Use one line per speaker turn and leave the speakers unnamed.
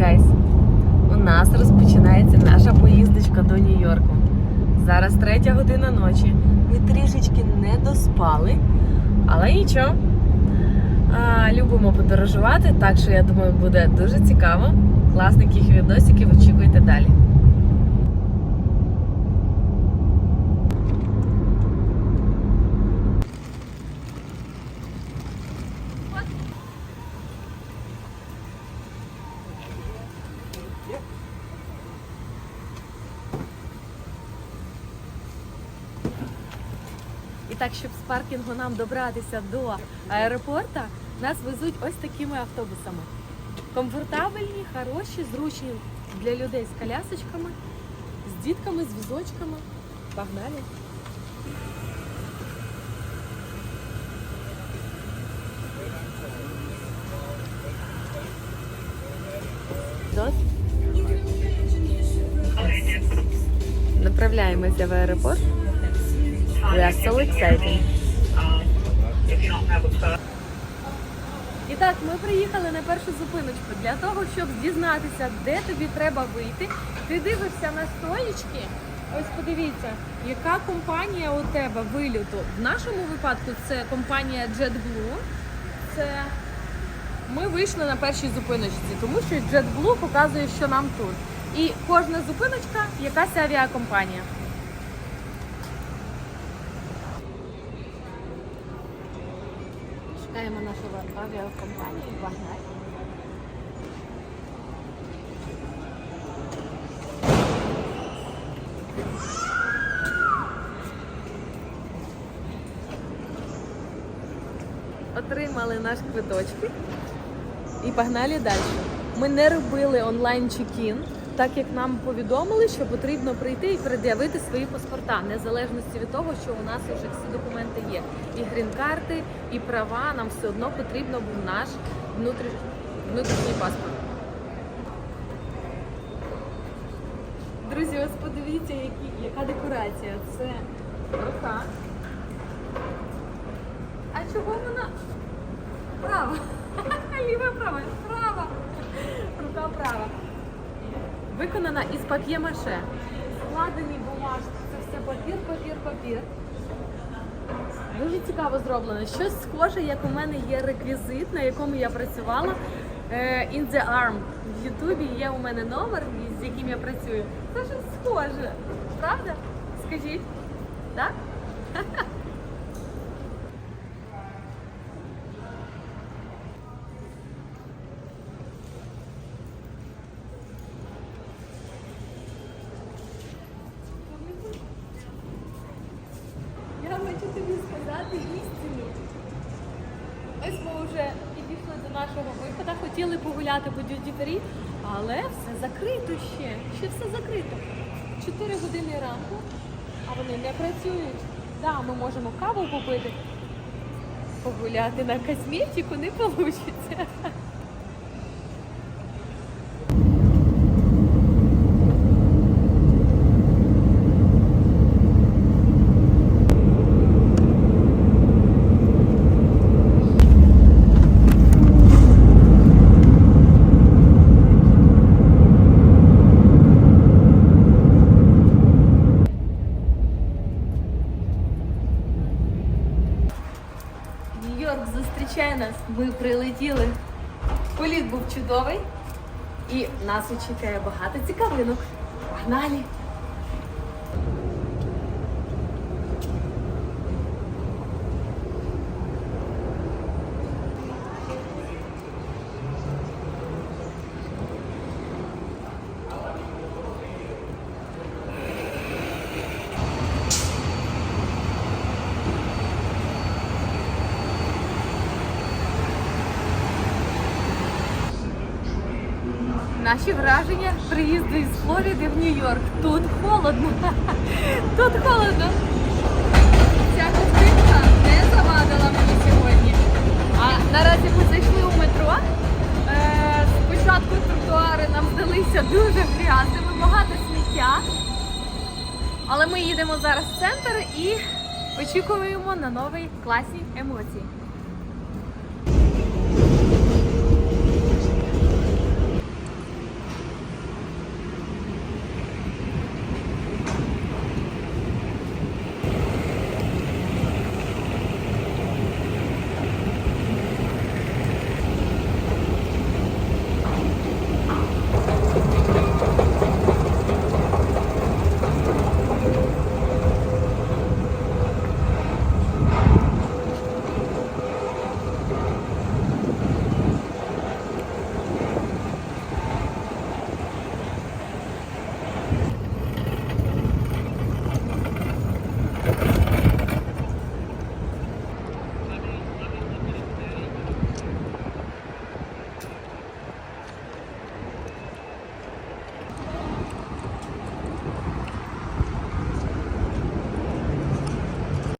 гайс! У нас розпочинається наша поїздочка до Нью-Йорку. Зараз третя година ночі. Ми трішечки не доспали, але нічого. Любимо подорожувати, так що я думаю, буде дуже цікаво. Класних їх відосиків очікуйте далі. Так, щоб з паркінгу нам добратися до аеропорта, нас везуть ось такими автобусами. Комфортабельні, хороші, зручні для людей з колясочками, з дітками, з візочками. Погнали! Направляємося в аеропорт. We are so excited. І так, ми приїхали на першу зупиночку. Для того, щоб дізнатися, де тобі треба вийти, ти дивишся на стоїчки. Ось подивіться, яка компанія у тебе вильоту. В нашому випадку це компанія JetBlue. Це ми вийшли на першій зупиночці, тому що JetBlue показує, що нам тут. І кожна зупиночка якась авіакомпанія. Шукаємо нашу авіакомпанію Вагнер. Отримали наш квиточки і погнали далі. Ми не робили онлайн чекін, так як нам повідомили, що потрібно прийти і пред'явити свої паспорта, незалежності від того, що у нас вже всі документи є. І грін-карти, і права. Нам все одно потрібно був наш внутрі... внутрішній паспорт. Друзі, ось подивіться, які, яка декорація. Це рука. А чого вона права? Ліва права, права. Рука права. Виконана із пап'є-маше. Складені бумажки. Це все папір, папір, папір. Дуже цікаво зроблено. Щось схоже, як у мене є реквізит, на якому я працювала. е, In the Arm. В Ютубі є у мене номер, з яким я працюю. Це щось схоже. Правда? Скажіть. Так? Я хочу тобі сказати істину. Ось ми вже підійшли до нашого виходу, хотіли погуляти по дюті але все закрито ще. Ще все закрито. 4 години ранку, а вони не працюють. Так, да, ми можемо каву попити. Погуляти на косметику не вийде. Нью-Йорк зустрічає нас. Ми прилетіли. Політ був чудовий. І нас очікує багато цікавинок. Погнали! Наші враження приїзду із Флориди в Нью-Йорк. Тут холодно. Тут холодно. Ця ковтинка не завадила мені сьогодні. А наразі ми зайшли у метро. Е, спочатку тротуари нам здалися дуже грязними, багато сміття. Але ми їдемо зараз в центр і очікуємо на нові класні емоції.